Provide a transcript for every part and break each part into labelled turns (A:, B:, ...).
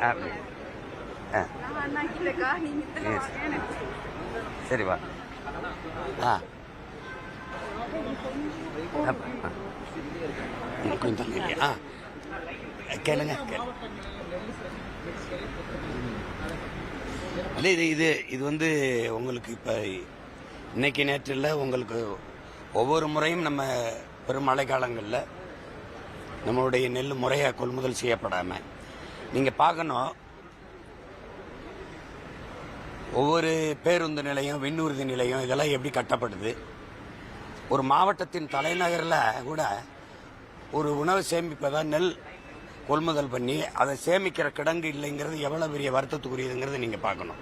A: எனக்கு
B: சரி வா ஆ அப்ப, ஆ. இன்னும் கொஞ்சம் இல்லையா? ஆ கேளுங்க கேளு. இல்லை இது இது இது வந்து உங்களுக்கு இப்போ இன்னைக்கு நேற்றில் உங்களுக்கு ஒவ்வொரு முறையும் நம்ம பெருமழை காலங்களில் நம்மளுடைய நெல் முறையாக கொள்முதல் செய்யப்படாமல் நீங்கள் பார்க்கணும். ஒவ்வொரு பேருந்து நிலையம் விண்ணூர்தி நிலையம் இதெல்லாம் எப்படி கட்டப்படுது ஒரு மாவட்டத்தின் தலைநகரில் கூட ஒரு உணவு சேமிப்பதா நெல் கொள்முதல் பண்ணி அதை சேமிக்கிற கிடங்கு இல்லைங்கிறது எவ்வளோ பெரிய வருத்தத்துக்குரியதுங்கிறத நீங்கள் பார்க்கணும்.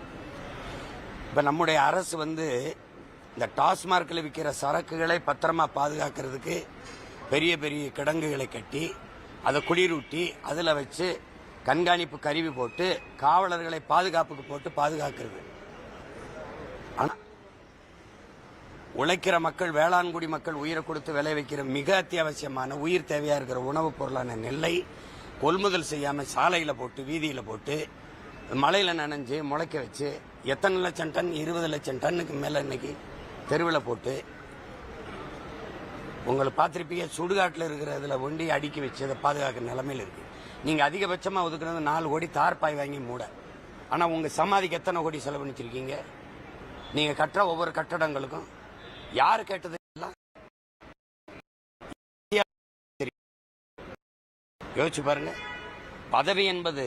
B: இப்போ நம்முடைய அரசு வந்து இந்த டாஸ்மார்க்கில் விற்கிற சரக்குகளை பத்திரமா பாதுகாக்கிறதுக்கு பெரிய பெரிய கிடங்குகளை கட்டி அதை குளிரூட்டி அதில் வச்சு கண்காணிப்பு கருவி போட்டு காவலர்களை பாதுகாப்புக்கு போட்டு பாதுகாக்கிறது. ஆனால் உழைக்கிற மக்கள் வேளாண்குடி மக்கள் உயிரை கொடுத்து விளை வைக்கிற மிக அத்தியாவசியமான உயிர் தேவையா இருக்கிற உணவுப் பொருளான நெல்லை கொள்முதல் செய்யாம சாலையில போட்டு வீதியில போட்டு மழையில நனைஞ்சு முளைக்க வச்சு எத்தனை லட்சம் டன் இருபது லட்சம் டன்னுக்கு மேல இன்னைக்கு தெருவில் போட்டு உங்களை பார்த்துருப்பீங்க சுடுகாட்டில் இருக்கிற இதில் ஒண்டி அடுக்கி வச்சு அதை பாதுகாக்கிற நிலமையில இருக்கு. நீங்க அதிகபட்சமா ஒதுக்குனது நாலு கோடி தார்பாய் வாங்கி மூட. ஆனா உங்க சமாதிக்கு எத்தனை கோடி செலவழிச்சிருக்கீங்க நீங்கள் கட்டுற ஒவ்வொரு கட்டடங்களுக்கும் யாரு கேட்டது எல்லாம்? யோசிச்சு பாருங்க. பதவி என்பது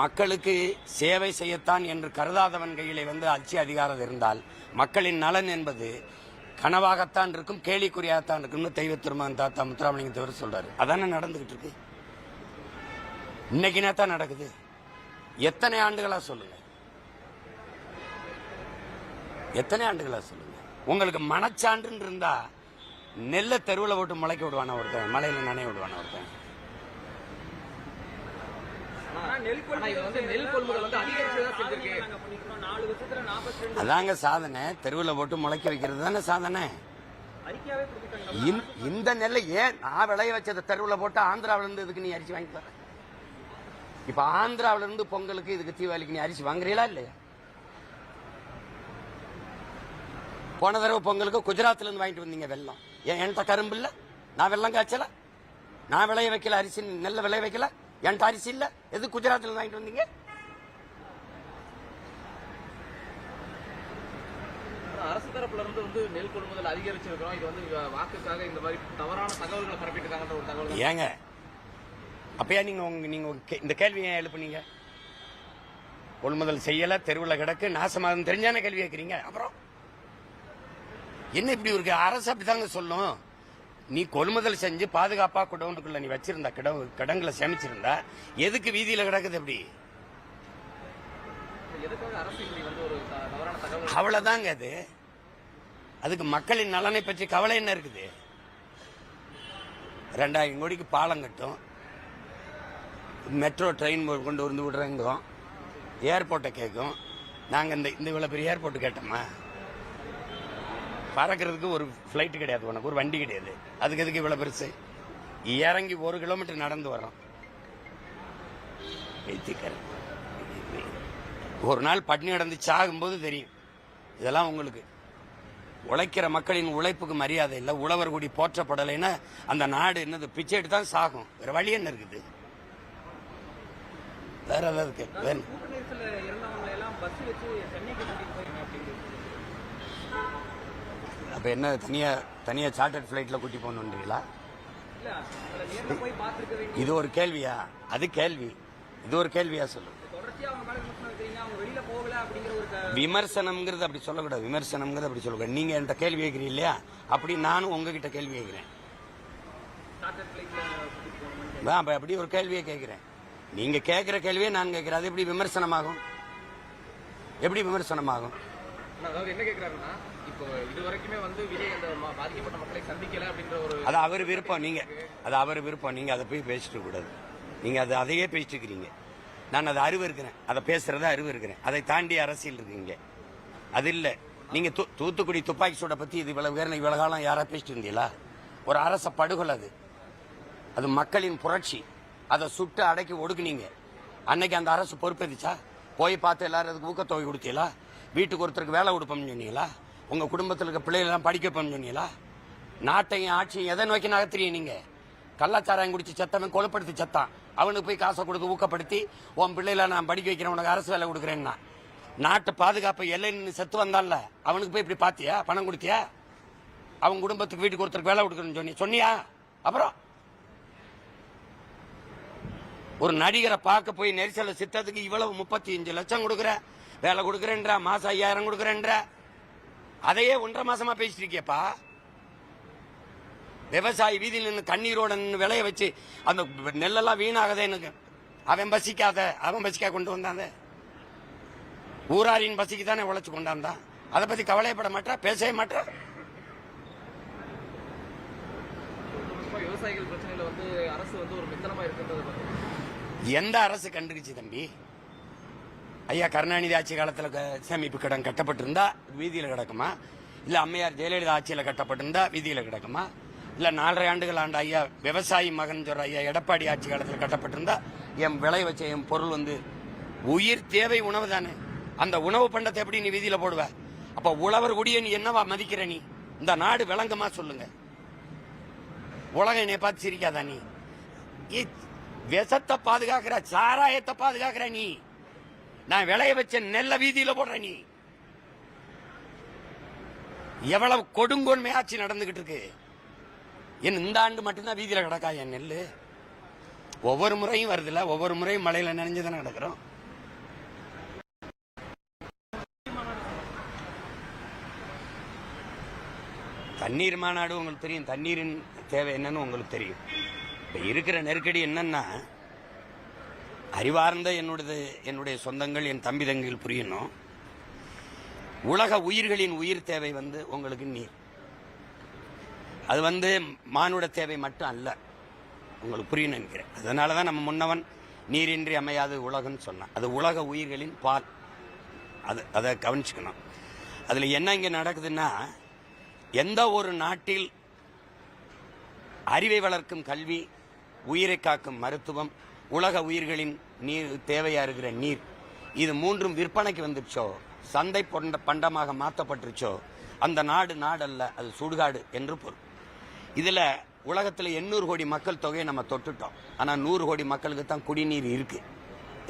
B: மக்களுக்கு சேவை செய்யத்தான் என்று கருதாதவன் கையிலே வந்து அச்சு அதிகாரம் இருந்தால் மக்களின் நலன் என்பது கனவாகத்தான் இருக்கும் கேலிக்குறியாகத்தான் இருக்கும்னு தெய்வ திருமகன் தாத்தா முத்துராமலிங்க தவிர சொல்றாரு. அதானே நடந்துகிட்டு இருக்கு? இன்னைக்கு நேத்தான் நடக்குது? எத்தனை ஆண்டுகளா சொல்லுங்க? எத்தனை ஆண்டுகளா சொல்லுங்க? உங்களுக்கு மனச்சான்றுன்னு இருந்தா நெல்லை தெருவில் போட்டு முளைக்க விடுவானா ஒருத்தன் மலையில நனைய விடுவானா ஒருத்தன்? அதாங்க சாதனை. தெருவில் போட்டு முளைக்க வைக்கிறது தானே சாதனை. இந்த- இந்த நெல்லை ஏன் நான் விளைய வச்சதை தெருவில் போட்டு ஆந்திராவில இருந்து இதுக்கு நீ அரிசி வாங்கி தர இப்ப ஆந்திராவில இருந்து பொங்கலுக்கு இதுக்கு தீபாவளிக்கு நீ அரிசி வாங்குறீங்களா இல்லையா? போன தடவை பொங்கலுக்கு குஜராத்ல இருந்து வாங்கிட்டு வந்தீங்க வெள்ளம். ஏன் என்கிட்ட கரும்பு இல்ல? நான் வெள்ளம் காய்ச்சல? நான் விளைய வைக்கல அரிசி நெல்லை விளைய வைக்கல? என்கிட்ட அரிசி இல்ல? எது இருந்து வாங்கிட்டு வந்தீங்க?
C: அரசு தரப்புல இருந்து வந்து நெல் கொள்முதல் அதிகரிச்சிருக்கிறோம். இது வந்து வாக்குக்காக இந்த மாதிரி தவறான தகவல்களை பரப்பிட்டு இருக்காங்கன்ற ஒரு தகவல்.
B: ஏங்க அப்பயா நீங்க உங்க நீங்க உங்க கே- இந்த கேள்வி ஏன் எழுப்புனீங்க? கொள்முதல் செய்யல தெருவில் கிடக்கு நாசமாகும் தெரிஞ்சான கேள்வி கேட்குறீங்க? அப்புறம்? என்ன இப்படி இருக்கு அரசு அப்படிதாங்க சொல்லும். நீ கொள்முதல் செஞ்சு பாதுகாப்பா குடவுண்டுக்குள்ள நீ வச்சிருந்தா கிடவு கிடங்குல சேமிச்சிருந்தா எதுக்கு வீதியில கிடக்குது
C: தகவல்
B: அவ்வளவுதாங்க அது. அதுக்கு மக்களின் நலனை பற்றி கவலை என்ன இருக்குது? ரெண்டாயிரம் கோடிக்கு பாலம் கட்டும். மெட்ரோ ட்ரெயின் கொண்டு வந்து விடுறேங்கும் ஏர்போர்ட்டை கேட்கும். நாங்கள் இந்த இந்த இவ்வளோ பெரிய ஏர்போர்ட் கேட்டோமா? பறக்கிறதுக்கு ஒரு ஃப்ளைட்டு கிடையாது உனக்கு ஒரு வண்டி கிடையாது. அதுக்கு எதுக்கு இவ்வளோ பெருசு? இறங்கி ஒரு கிலோமீட்டர் நடந்து வரோம் வைத்தியக்காரன் ஒரு நாள் பட்னி கிடந்து சாகும்போது தெரியும். இதெல்லாம் உங்களுக்கு. உழைக்கிற மக்களின் உழைப்புக்கு மரியாதை இல்லை. உழவர் குடி போற்றப்படலைன்னா அந்த நாடு என்னது? பிச்சை எடுத்து தான் சாகும். வேறு வழி என்ன இருக்குது வேற ஏதாவது இருக்கு வேற
C: கூட்ட நெரிசல்ல இறந்தவங்களை எல்லாம் பஸ் வச்சு சென்னைக்கு கூட்டிட்டு போயிருங்க அப்படின்னு
B: அப்ப என்ன தனியா தனியா சார்ட்டர்ட் ஃபிளைட்ல கூட்டி போகணுன்றீங்களா இது ஒரு கேள்வியா? அது கேள்வி. இது ஒரு கேள்வியா சொல்லு. விமர்சனம்ங்கிறது அப்படி சொல்லக்கூடாது. விமர்சனம்ங்கிறது அப்படி சொல்லக்கூடாது. நீங்க என்கிட்ட கேள்வி கேட்கிறீங்க இல்லையா? அப்படி நானும் உங்ககிட்ட கேள்வி கேட்கிறேன். அப்ப அப்படி ஒரு கேள்வியை கேட்கிறேன். நீங்க கேட்கிற கேள்வியை நான் கேட்கிறேன் அது எப்படி விமர்சனமாகும்? எப்படி விமர்சனமாகும்?
C: என்ன இப்போ இது வரைக்குமே வந்து விஜய் அந்த ம- பாதிக்கப்பட்ட மக்களை சந்திக்கல அப்படின்ற ஒரு
B: அது அவர் விருப்பம். நீங்க அது அவர் விருப்பம். நீங்க அதை போய் பேசிட்டு கூடாது. நீங்க அது அதையே பேசிட்டு இருக்கிறீங்க நான் அதை அறிவு இருக்கிறேன். அதை பேசுறத அறிவு இருக்கிறேன். அதை தாண்டி அரசியல் இருக்கீங்க அது இல்ல. நீங்க தூத்துக்குடி துப்பாக்கி சூட பத்தி இது இவ்வளவு பேர் இவ்வளவு காலம் யாரா பேசிட்டு இருந்தீங்களா? ஒரு அரச படுகொலை அது. அது மக்களின் புரட்சி. அதை சுட்டு அடக்கி ஒடுக்குனீங்க. அன்னைக்கு அந்த அரசு பொறுப்பேதிச்சா போய் பார்த்து எல்லாரும் அதுக்கு ஊக்கத்தொகை கொடுத்தீங்களா? வீட்டுக்கு ஒருத்தருக்கு வேலை கொடுப்போம்னு சொன்னீங்களா? உங்கள் குடும்பத்தில் இருக்க பிள்ளைகளெல்லாம் படிக்க வைப்போம்னு சொன்னீங்களா? நாட்டையும் ஆட்சியும் எதை நோக்கி நகர்த்துறீங்க நீங்கள் கள்ளச்சாராயம் குடிச்சு செத்தவன் கொலைப்படுத்தி செத்தான். அவனுக்கு போய் காசை கொடுத்து ஊக்கப்படுத்தி உன் பிள்ளைகளை நான் படிக்க வைக்கிறேன் உனக்கு அரசு வேலை கொடுக்குறேன்னா. நாட்டு பாதுகாப்பு எல்லை நின்று செத்து வந்தான்ல அவனுக்கு போய் இப்படி பார்த்தியா? பணம் கொடுத்தியா? அவன் குடும்பத்துக்கு வீட்டுக்கு ஒருத்தருக்கு வேலை கொடுக்குறேன்னு சொன்னி சொன்னியா? அப்புறம்? ஒரு நடிகரை பார்க்க போய் நெரிசல சித்தத்துக்கு இவ்வளவு முப்பத்தி அஞ்சு லட்சம் கொடுக்குற வேலை கொடுக்குறேன்ற மாசம் ஐயாயிரம் கொடுக்குறேன்ற. அதையே ஒன்றரை மாசமா பேசிட்டு இருக்கியப்பா. விவசாயி வீதியில் நின்று தண்ணீரோட நின்று விளைய வச்சு அந்த நெல்லெல்லாம் வீணாகதே எனக்கு. அவன் பசிக்காத அவன் பசிக்கா கொண்டு வந்தாங்க ஊராரின் பசிக்கு தானே உழைச்சு கொண்டாந்தான் அதை பத்தி கவலைப்பட மாட்டா பேசவே மாட்டா.
C: விவசாயிகள் பிரச்சனையில வந்து அரசு வந்து ஒரு மித்தனமா இருக்குன்றத
B: எந்த அரசு கண்டுக்கிச்சு தம்பி? ஐயா கருணாநிதி ஆட்சி காலத்தில் க- சேமிப்பு கடன் கட்டப்பட்டிருந்தா வீதியில் கிடக்குமா? இல்லை அம்மையார் ஜெயலலிதா ஆட்சியில் கட்டப்பட்டிருந்தா வீதியில் கிடக்குமா? இல்லை நாலரை ஆண்டுகள் ஆண்ட ஐயா விவசாயி மகன் சொல்கிற ஐயா எடப்பாடி ஆட்சி காலத்தில் கட்டப்பட்டிருந்தா என் விளை வச்ச என் பொருள் வந்து உயிர் தேவை உணவு தானே. அந்த உணவு பண்டத்தை எப்படி நீ வீதியில் போடுவ? அப்போ உழவர் குடிய நீ என்னவா மதிக்கிற நீ? இந்த நாடு விளங்குமா சொல்லுங்க. உலகம் என்னை பார்த்து சிரிக்காதா நீ? இ- விஷத்தை பாதுகாக்கிற சாராயத்தை பாதுகாக்கிற நீ. நான் விளைய வச்ச நெல்ல வீதியில போடுற நீ. எவ்வளவு கொடுங்கோன்மை ஆட்சி நடந்துகிட்டு இருக்கு. என் இந்த ஆண்டு மட்டும்தான் வீதியில கிடக்கா என் நெல் ஒவ்வொரு முறையும் வருதுல ஒவ்வொரு முறையும் மழையில நினைஞ்சுதானே கிடக்குறோம். தண்ணீர் மாநாடு உங்களுக்கு தெரியும். தண்ணீரின் தேவை என்னன்னு உங்களுக்கு தெரியும். இப்போ இருக்கிற நெருக்கடி என்னன்னா அறிவார்ந்த என்னுடைய என்னுடைய சொந்தங்கள் என் தம்பி தங்கைகள் புரியணும். உலக உயிர்களின் உயிர் தேவை வந்து உங்களுக்கு நீர். அது வந்து மானுட தேவை மட்டும் அல்ல. உங்களுக்கு புரியணும் நினைக்கிறேன். அதனால தான் நம்ம முன்னவன் நீரின்றி அமையாது உலகம்னு சொன்னான். அது உலக உயிர்களின் பால். அது அதை கவனிச்சுக்கணும். அதில் என்ன இங்கே நடக்குதுன்னா எந்த ஒரு நாட்டில் அறிவை வளர்க்கும் கல்வி உயிரை காக்கும் மருத்துவம் உலக உயிர்களின் நீர் தேவையா இருக்கிற நீர் இது மூன்றும் விற்பனைக்கு வந்துருச்சோ சந்தை பொண்ட பண்டமாக மாற்றப்பட்டுருச்சோ? அந்த நாடு நாடல்ல அது சுடுகாடு என்று பொருள். இதுல உலகத்தில் எண்ணூறு கோடி மக்கள் தொகையை நம்ம தொட்டுட்டோம். ஆனால் நூறு கோடி மக்களுக்கு தான் குடிநீர் இருக்கு.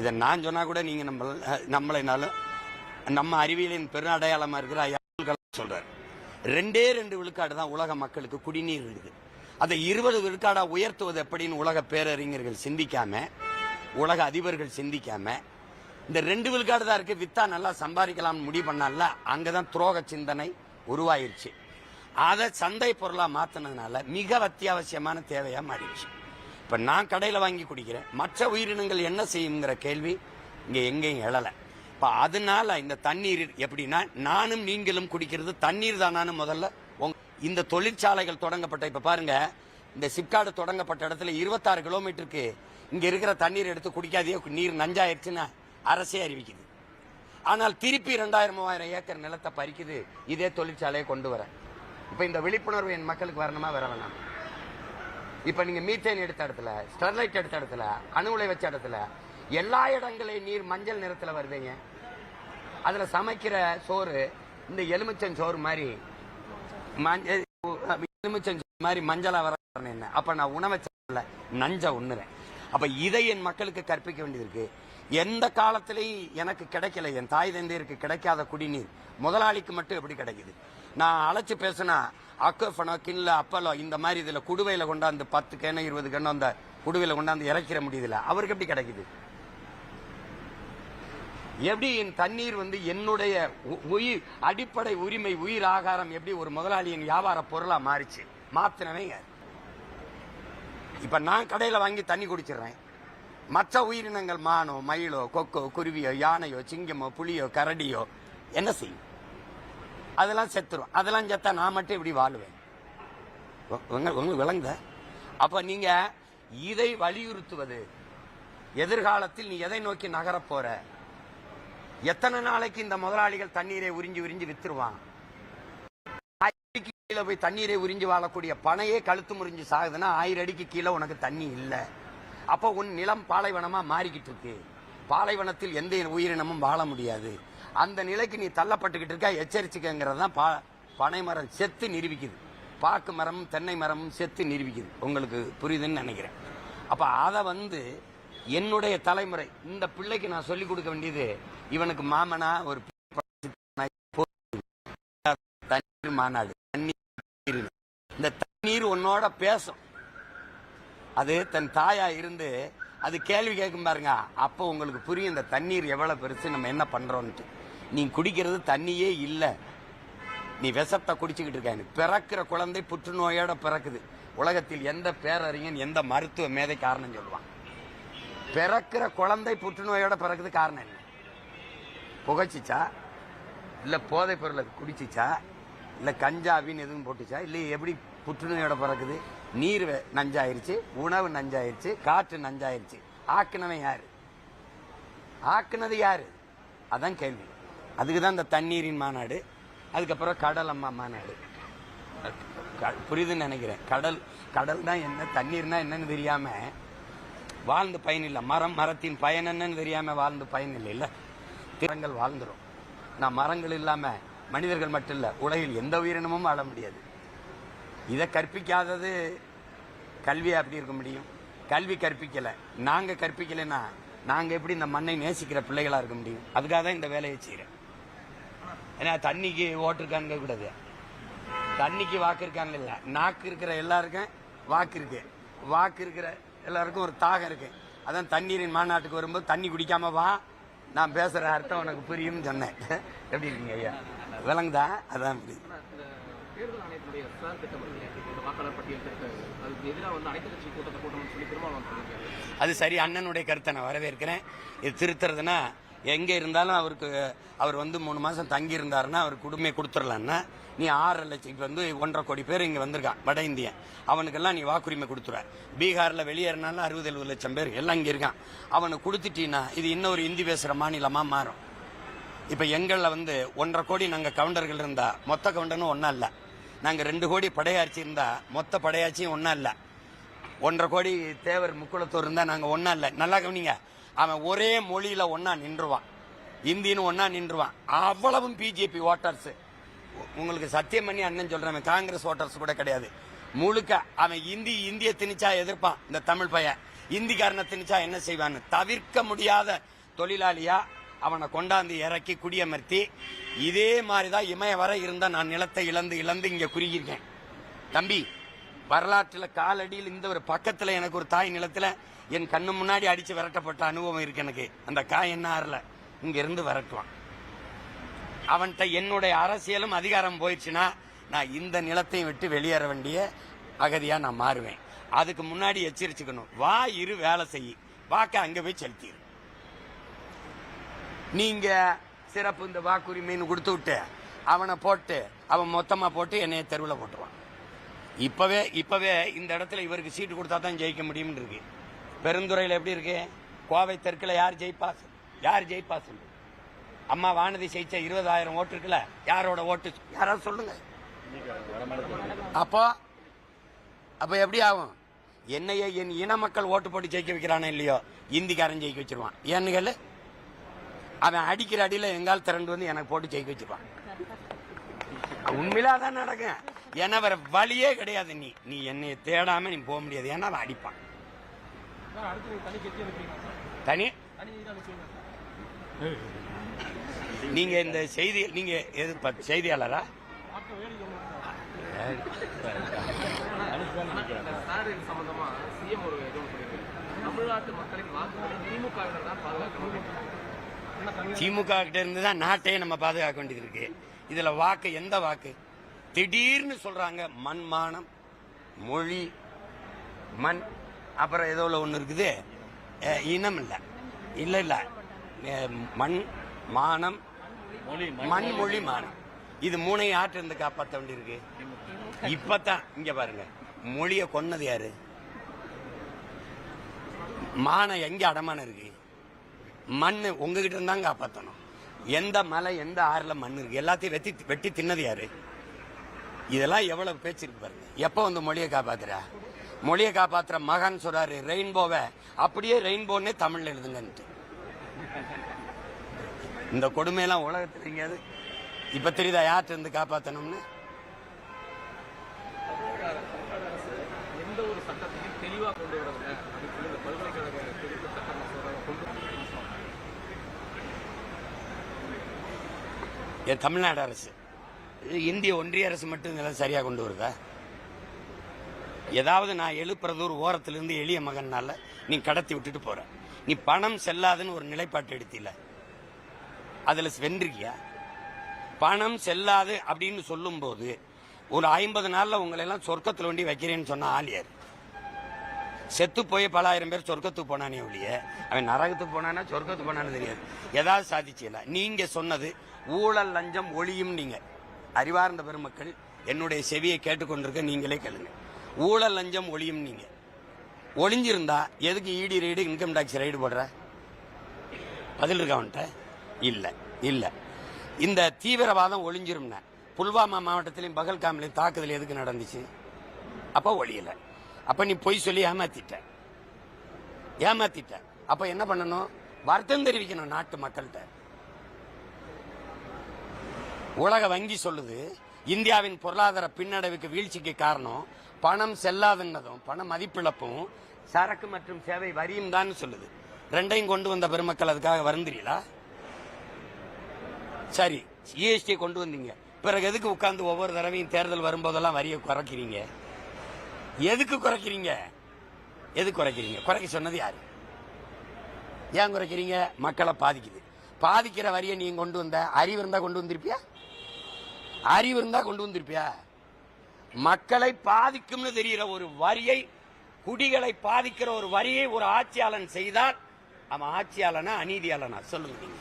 B: இதை நான் சொன்னா கூட நீங்க நம்ம நம்மளைனாலும் நம்ம அறிவியலின் பெருஅடையாளமா இருக்கிற ஐயா அப்துல் சொல்றாரு. ரெண்டே ரெண்டு விழுக்காடு தான் உலக மக்களுக்கு குடிநீர் இருக்குது. அதை இருபது விழுக்காடா உயர்த்துவது எப்படின்னு உலக பேரறிஞர்கள் சிந்திக்காம உலக அதிபர்கள் சிந்திக்காம இந்த ரெண்டு விழுக்காடு தான் இருக்கு. வித்தா நல்லா சம்பாதிக்கலாம்னு முடிவு பண்ணால அங்கதான் துரோக சிந்தனை உருவாயிருச்சு. அதை சந்தை பொருளா மாத்தினதுனால மிக அத்தியாவசியமான தேவையா மாறிடுச்சு. இப்ப நான் கடையில வாங்கி குடிக்கிறேன். மற்ற உயிரினங்கள் என்ன செய்யுங்கிற கேள்வி இங்க எங்கேயும் எழலை. இப்ப அதனால இந்த தண்ணீர் எப்படின்னா நானும் நீங்களும் குடிக்கிறது தண்ணீர் தானான்னு முதல்ல இந்த தொழிற்சாலைகள் தொடங்கப்பட்ட இப்ப பாருங்க இந்த சிப்காடு தொடங்கப்பட்ட இடத்துல இருபத்தாறு கிலோமீட்டருக்கு இங்க இருக்கிற தண்ணீர் எடுத்து குடிக்காதே நீர் நஞ்சாயிருச்சுன்னு அரசே அறிவிக்குது. ஆனால் திருப்பி ரெண்டாயிரம் மூவாயிரம் ஏக்கர் நிலத்தை பறிக்குது இதே தொழிற்சாலையை கொண்டு வர. இப்ப இந்த விழிப்புணர்வு என் மக்களுக்கு வரணுமா வர வேணாம். இப்ப நீங்க மீத்தேன் எடுத்த இடத்துல ஸ்டெர்லைட் எடுத்த இடத்துல அணு உலை வச்ச இடத்துல எல்லா இடங்களையும் நீர் மஞ்சள் நிறத்துல வருதுங்க. அதுல சமைக்கிற சோறு இந்த எலுமிச்சம் சோறு மாதிரி மஞ்ச- மாதிரி மஞ்சளா வர என்ன? அப்ப நான் உணவை சாப்பிடல நஞ்ச உண்ணுறேன். அப்ப இதை என் மக்களுக்கு கற்பிக்க வேண்டியது இருக்கு. எந்த காலத்திலையும் எனக்கு கிடைக்கல. என் தாய் தந்தையருக்கு கிடைக்காத குடிநீர். முதலாளிக்கு மட்டும் எப்படி கிடைக்குது? நான் அழைச்சு பேசினா அக்கோஃபனோ கிண்ல அப்பலோ இந்த மாதிரி இதில் குடுவையில் கொண்டாந்து பத்து கேனோ இருபது கேனோ அந்த குடுவையில் கொண்டாந்து இறக்கிற முடியுதுல. அவருக்கு எப்படி கிடைக்குது? எப்படி என் தண்ணீர் வந்து என்னுடைய உ- உயிர் அடிப்படை உரிமை உயிர் ஆகாரம் எப்படி ஒரு முதலாளியின் வியாபார பொருளா மாறிச்சு? மாத்தினவங்க இப்ப நான் கடையில வாங்கி தண்ணி குடிச்சிடுறேன். மற்ற உயிரினங்கள் மானோ மயிலோ கொக்கோ குருவியோ யானையோ சிங்கமோ புலியோ கரடியோ என்ன செய்யும்? அதெல்லாம் செத்துரும். அதெல்லாம் செத்தா நான் மட்டும் இப்படி வாழுவேன்? உங்களுக்கு விளங்குத? அப்ப நீங்க இதை வலியுறுத்துவது. எதிர்காலத்தில் நீ எதை நோக்கி நகரப் போற? எத்தனை நாளைக்கு இந்த முதலாளிகள் தண்ணீரை உறிஞ்சி உறிஞ்சி வித்துருவான் ஆயிரம் அடிக்கு கீழே போய் தண்ணீரை உறிஞ்சி வாழக்கூடிய பனையே கழுத்து முறிஞ்சு சாகுதுன்னா ஆயிரம் அடிக்கு கீழே உனக்கு தண்ணி இல்லை. அப்போ உன் நிலம் பாலைவனமா மாறிக்கிட்டு இருக்கு. பாலைவனத்தில் எந்த உயிரினமும் வாழ முடியாது. அந்த நிலைக்கு நீ தள்ளப்பட்டுக்கிட்டு இருக்க எச்சரிச்சுக்கங்கிறது தான் பா பனைமரம் செத்து நிரூபிக்குது. பாக்கு மரமும் தென்னை மரமும் செத்து நிரூபிக்குது. உங்களுக்கு புரியுதுன்னு நினைக்கிறேன். அப்போ அதை வந்து என்னுடைய தலைமுறை இந்த பிள்ளைக்கு நான் சொல்லிக் கொடுக்க வேண்டியது இவனுக்கு மாமனா ஒரு தண்ணீர் மாநாடு தண்ணீர் இந்த தண்ணீர் உன்னோட பேசும். அது தன் தாயா இருந்து அது கேள்வி கேட்கும் பாருங்க. அப்போ உங்களுக்கு புரியும் இந்த தண்ணீர் எவ்வளவு பெருசு நம்ம என்ன பண்றோம்ட்டு நீ குடிக்கிறது தண்ணியே இல்லை. நீ விஷத்தை குடிச்சுக்கிட்டு இருக்க. பிறக்கிற குழந்தை புற்றுநோயோட பிறக்குது. உலகத்தில் எந்த பேரறிஞன் எந்த மருத்துவ மேதை காரணம் சொல்லுவான்? பிறக்கிற குழந்தை புற்றுநோயோட பிறக்குது காரணம் என்ன? புகைச்சிச்சா? இல்லை போதைப் பொருளை குடிச்சிச்சா? இல்லை கஞ்சாவின்னு எதுவும் போட்டுச்சா? இல்லை எப்படி புற்றுநோயோட பிறக்குது நீர் நஞ்சாயிருச்சு உணவு நஞ்சாயிருச்சு காற்று நஞ்சாயிருச்சு. ஆக்குனவன் யாரு? ஆக்குனது யாரு? அதான் கேள்வி. அதுக்கு தான் இந்த தண்ணீரின் மாநாடு அதுக்கப்புறம் கடல் அம்மா மாநாடு. க- புரியுதுன்னு நினைக்கிறேன். கடல் கடல் தான் என்ன தண்ணீர்னா என்னன்னு தெரியாம வாழ்ந்து பயன் இல்லை. மரம் மரத்தின் பயன் என்னன்னு தெரியாம வாழ்ந்து பயன் இல்லை இல்லை? மரங்கள் வாழ்ந்துடும் நான் மரங்கள் இல்லாமல் மனிதர்கள் மட்டும் இல்லை உலகில் எந்த உயிரினமும் வாழ முடியாது. இதை கற்பிக்காதது கல்வி அப்படி இருக்க முடியும்? கல்வி கற்பிக்கலை. நாங்கள் கற்பிக்கலைன்னா நாங்கள் எப்படி இந்த மண்ணை நேசிக்கிற பிள்ளைகளாக இருக்க முடியும்? அதுக்காக தான் இந்த வேலையை செய்கிறேன் ஏன்னா தண்ணிக்கு ஓட்டு கூடாது. தண்ணிக்கு வாக்கு இருக்காங்க இல்லை நாக்கு இருக்கிற எல்லாருக்கும் வாக்கு இருக்கு. வாக்கு இருக்கிற எல்லாருக்கும் ஒரு தாகம் இருக்கு. அதான் தண்ணீரின் மாநாட்டுக்கு வரும்போது தண்ணி குடிக்காம வா நான் பேசுற அர்த்தம் உனக்கு புரியும்னு சொன்னேன். எப்படி இருக்கீங்க ஐயா? விளங்குதா? அதான் புரியுது.
C: ஆனா, இந்த தேர்தல் ஆணையத்தினுடைய சார் திட்டம் இருக்கு இல்லையா? இந்த வாக்காளர் பட்டியல் திருத்தம் அதுக்கு எதிராக வந்து அனைத்து கட்சி கூட்டத்தை கூட்டணும்னு சொல்லி திருமாவளவன் சொல்லியிருக்காரு.
B: அது சரி அண்ணனுடைய கருத்தை நான் வரவேற்கிறேன். இது திருத்துறதுன்னா எங்கே இருந்தாலும் அவருக்கு அவர் வந்து மூணு மாதம் தங்கி இருந்தாருன்னா அவர் குடுமையை கொடுத்துடலான்னா நீ ஆறரை லட்சம் வந்து ஒன்றரை கோடி பேர் இங்கே வந்திருக்கான் வட இந்தியன். அவனுக்கெல்லாம் நீ வாக்குரிமை கொடுத்துருவ. பீகாரில் வெளியேறினாலும் அறுபது எழுபது லட்சம் பேர் எல்லாம் இங்கே இருக்கான். அவனுக்கு கொடுத்துட்டீன்னா இது இன்னொரு இந்தி பேசுகிற மாநிலமாக மாறும். இப்போ எங்களில் வந்து ஒன்றரை கோடி நாங்கள் கவுண்டர்கள் இருந்தால் மொத்த கவுண்டனும் ஒன்றா இல்லை. நாங்கள் ரெண்டு கோடி படையாட்சி இருந்தால் மொத்த படையாட்சியும் ஒன்றா இல்லை. ஒன்றரை கோடி தேவர் முக்குளத்தூர் இருந்தால் நாங்கள் ஒன்றா இல்லை. நல்லா கவனிங்க. அவன் ஒரே மொழியில ஒன்னா நின்றுவான். இந்தின்னு ஒன்னா நின்றுவான். அவ்வளவும் பிஜேபி ஓட்டர்ஸ் உங்களுக்கு சத்தியம் பண்ணி அண்ணன் சொல்றேன் காங்கிரஸ் ஓட்டர்ஸ் கூட கிடையாது. முழுக்க அவன் இந்தி இந்திய திணிச்சா எதிர்ப்பான் இந்த தமிழ் பையன். இந்திக்காரனை திணிச்சா என்ன செய்வான்னு? தவிர்க்க முடியாத தொழிலாளியா அவனை கொண்டாந்து இறக்கி குடியமர்த்தி இதே மாதிரிதான் இமய வர இருந்தா நான் நிலத்தை இழந்து இழந்து இங்க குறுகியிருக்கேன். தம்பி வரலாற்றுல காலடியில் இந்த ஒரு பக்கத்துல எனக்கு ஒரு தாய் நிலத்துல என் கண்ணு முன்னாடி அடிச்சு விரட்டப்பட்ட அனுபவம் இருக்கு எனக்கு. அந்த காய் என்ன ஆறல? இங்கேருந்து விரட்டுவான். அவன்கிட்ட என்னுடைய அரசியலும் அதிகாரம் போயிடுச்சுன்னா நான் இந்த நிலத்தையும் விட்டு வெளியேற வேண்டிய அகதியா நான் மாறுவேன். அதுக்கு முன்னாடி எச்சரிச்சுக்கணும். வா இரு வேலை செய். வாக்க அங்க போய் செலுத்திடு நீங்க சிறப்பு இந்த வாக்குரிமைன்னு கொடுத்து விட்டு அவனை போட்டு அவன் மொத்தமா போட்டு என்னைய தெருவில் போட்டுருவான். இப்பவே இப்பவே இந்த இடத்துல இவருக்கு சீட்டு கொடுத்தா தான் ஜெயிக்க முடியும்னு இருக்கு. பெருந்துறையில் எப்படி இருக்கு? கோவை தெற்கில் யார் ஜெயிப்பா யார் ஜெயிப்பா சொல்லு அம்மா வானதி ஜெயிச்ச இருபதாயிரம் ஓட்டு இருக்குல்ல யாரோட ஓட்டு? யாராவது சொல்லுங்க. அப்போ அப்போ எப்படி ஆகும்? என்னைய என் இன மக்கள் ஓட்டு போட்டு ஜெயிக்க வைக்கிறானே இல்லையோ இந்திக்காரன் ஜெயிக்க வச்சிருவான். ஏன்னு கேளு. அவன் அடிக்கிற அடியில் எங்கால் திரண்டு வந்து எனக்கு போட்டு ஜெயிக்க வச்சிருவான் உண்மையில அதான் நடக்கும். ஏன்னா வேற வழியே கிடையாது. நீ நீ என்னைய தேடாம நீ போக முடியாது. ஏன்னா அவன் அடிப்பான். தனி? நீங்க இந்த செய்தி நீங்க எது செய்தியாளரா? திமுக கிட்ட இருந்து தான் நாட்டையே நம்ம பாதுகாக்க வேண்டியது இருக்கு. இதுல வாக்கு எந்த வாக்கு? திடீர்னு சொல்றாங்க மண் மானம் மொழி மண். அப்புறம் ஏதோ ஒன்று இருக்குது. இனம் இல்ல. இல்ல இல்ல. மண் மானம் மண். மொழி மானம். இது மூணையும் ஆற்று இருந்து காப்பாற்ற வேண்டியிருக்கு. இப்பதான் இங்க பாருங்க. மொழிய கொன்னது யாரு? மானம் எங்க அடமானம் இருக்கு? மண் உங்ககிட்ட இருந்தாங்க காப்பாற்றணும் எந்த மலை எந்த ஆறுல மண் இருக்கு? எல்லாத்தையும் வெட்டி வெட்டி தின்னது யாரு? இதெல்லாம் எவ்வளவு பேச்சு இருக்கு பாருங்க. எப்போ வந்து மொழியை காப்பாத்துற? மொழியை காப்பாத்துற மகன் சொல்றாரு ரெயின்போவை அப்படியே ரெயின்போன்னே தமிழ்ல எழுதுங்கன்ட்டு. இந்த கொடுமையெல்லாம் உலகத்தில் எங்கேயாவது இப்ப தெரியுதா? யார்கிட்ட இருந்து காப்பாத்தணும்னு?
C: தமிழ்நாடு அரசு
B: தமிழ்நாடு அரசு. இது இந்திய ஒன்றிய அரசு மட்டும் இதெல்லாம் சரியா கொண்டு வருதா? ஏதாவது நான் எழுப்புறது ஒரு ஓரத்திலிருந்து எளிய மகன்னால நீ கடத்தி விட்டுட்டு போற. நீ பணம் செல்லாதுன்னு ஒரு நிலைப்பாட்டு எடுத்தில. அதில் வென்றிருக்கியா? பணம் செல்லாது அப்படின்னு சொல்லும்போது ஒரு ஐம்பது நாளில் உங்களை எல்லாம் சொர்க்கத்தில் வண்டி வைக்கிறேன்னு சொன்ன ஆலியார் செத்து போய் பல ஆயிரம் பேர் சொர்க்கத்துக்கு போனானே ஒழிய அவன் நரகத்துக்கு போனானா சொர்க்கத்துக்கு போனான்னு தெரியாது. ஏதாவது சாதிச்சல. நீங்க சொன்னது ஊழல் லஞ்சம் ஒளியும் நீங்க அறிவார்ந்த பெருமக்கள் என்னுடைய செவியை கேட்டுக்கொண்டிருக்க நீங்களே கேளுங்க. ஊழல் லஞ்சம் ஒழியும் நீங்க. ஒளிஞ்சிருந்தா எதுக்கு இடி ரைடு இன்கம் டாக்ஸ் ரைடு போடுற? பதில் இருக்கா அவன்கிட்ட? இல்ல இல்ல. இந்த தீவிரவாதம் ஒளிஞ்சிரும்னா. புல்வாமா மாவட்டத்திலையும் பகல்காமிலையும் தாக்குதல் எதுக்கு நடந்துச்சு? அப்போ ஒழியலை அப்ப நீ பொய் சொல்லி ஏமாத்திட்ட. ஏமாத்திட்ட. அப்ப என்ன பண்ணணும்? வருத்தம் தெரிவிக்கணும் நாட்டு மக்கள்கிட்ட. உலக வங்கி சொல்லுது இந்தியாவின் பொருளாதார பின்னடைவுக்கு வீழ்ச்சிக்கு காரணம் பணம் செல்லாதுன்னதும் பண மதிப்பிழப்பும் சரக்கு மற்றும் சேவை வரியும் தான் சொல்லுது. ரெண்டையும் கொண்டு வந்த பெருமக்கள் அதுக்காக வருந்துறீங்களா சரி ஜிஎஸ்டி கொண்டு வந்தீங்க. பிறகு எதுக்கு உட்கார்ந்து ஒவ்வொரு தடவையும் தேர்தல் வரும்போதெல்லாம் வரியை குறைக்கிறீங்க? எதுக்கு குறைக்கிறீங்க? எது குறைக்கிறீங்க? குறைக்க சொன்னது யாரு? ஏன் குறைக்கிறீங்க? மக்களை பாதிக்குது. பாதிக்கிற வரியை நீங்க கொண்டு வந்த அறிவு இருந்தா கொண்டு வந்திருப்பியா? அறிவு இருந்தா கொண்டு வந்திருப்பியா? மக்களை பாதிக்கும்னு தெரிகிற ஒரு வரியை குடிகளை பாதிக்கிற ஒரு வரியை ஒரு ஆட்சியாளன் செய்தால் அவன் ஆட்சியாளனா அநீதியாளனா? சொல்லுங்க நீங்க.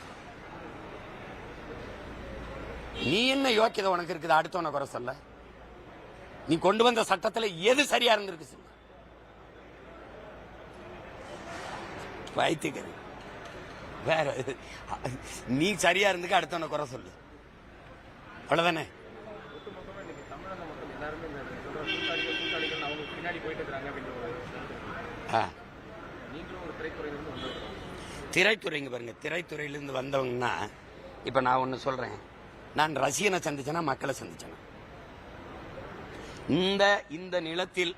B: நீ என்ன யோக்கியதை உனக்கு இருக்குது? அடுத்தவனை குறை சொல்ல. நீ கொண்டு வந்த சட்டத்தில் எது சரியா இருந்திருக்கு சொல்லு வைத்துக்கிறது வேற நீ சரியா இருந்துக்க அடுத்தவனை குறை சொல்லு. அவ்வளவுதானே
C: ஒட்டுமொத்தமா இன்னைக்கு தமிழக மக்கள் எல்லாருமே அவங்க பின்னாடி போயிட்டு அப்படின்ற. நீங்களும் ஒரு திரைத்துறையிலிருந்து
B: திரைத்துறைங்க பாருங்க. திரைத்துறையிலிருந்து வந்தவங்கன்னா இப்ப நான் ஒன்னு சொல்றேன். நான் ரசிகனை சந்திச்சேனா மக்களை சந்திச்சேனா? இந்த இந்த நிலத்தில்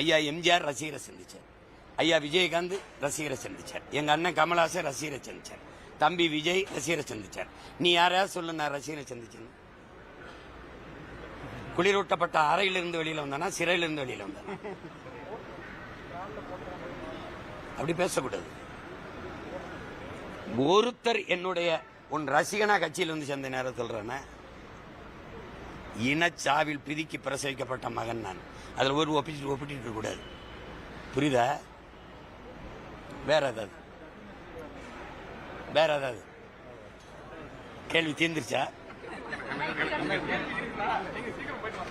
B: ஐயா எம்ஜிஆர் ரசிகரை சந்திச்சார். ஐயா விஜயகாந்த் ரசிகரை சந்திச்சார். எங்க அண்ணன் கமலஹாசன் ரசிகரை சந்திச்சார். தம்பி விஜய் ரசிகரை சந்திச்சார். நீ யாரையாவது சொல்லு நான் ரசிகரை சந்திச்சேன் குளிரூட்டப்பட்ட அறையிலிருந்து வெளியில வந்தானா சிறையிலிருந்து வெளியில வந்தான்? அப்படி பேசக்கூடாது. ஒருத்தர் என்னுடைய உன் ரசிகனா கட்சியில் வந்து சேர்ந்த நேரம் சொல்றேன்னா இனச்சாவில் பிதிக்கி பிரசவிக்கப்பட்ட மகன் நான். அதில் ஒரு ஒப்பிட்டு ஒப்பிட்டு கூடாது புரியுதா? வேற ஏதாவது? வேற ஏதாவது? கேள்வி தீர்ந்துருச்சா?
C: சீக்கிரம் போயிட்டு வரணும்